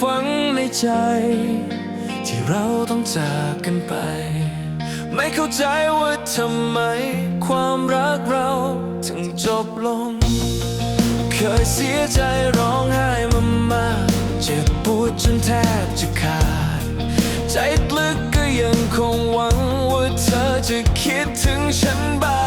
ฝังในใจ ที่เราต้องจากกันไป ไม่เข้าใจว่าทำไม ความรักเราถึงจบลง เคยเสียใจร้องไห้มามากเจ็บปวดจนแทบจะขาด ใจลึกก็ยังคงหวังว่าเธอจะคิดถึงฉันบ้าง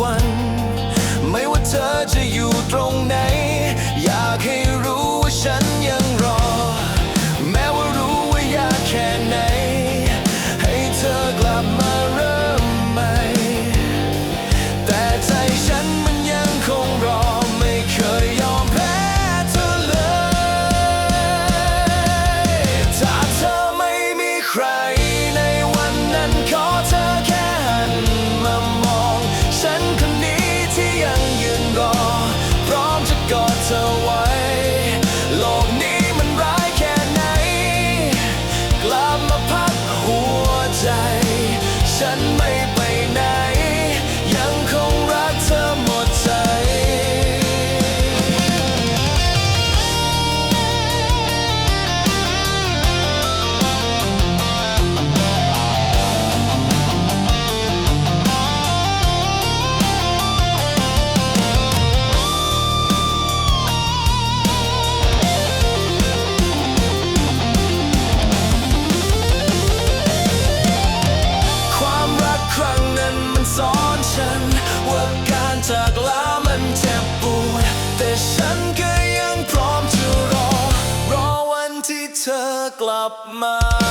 วัน ไม่ว่าเธอจะอยู่ตรงไหน อยากให้ กลับมา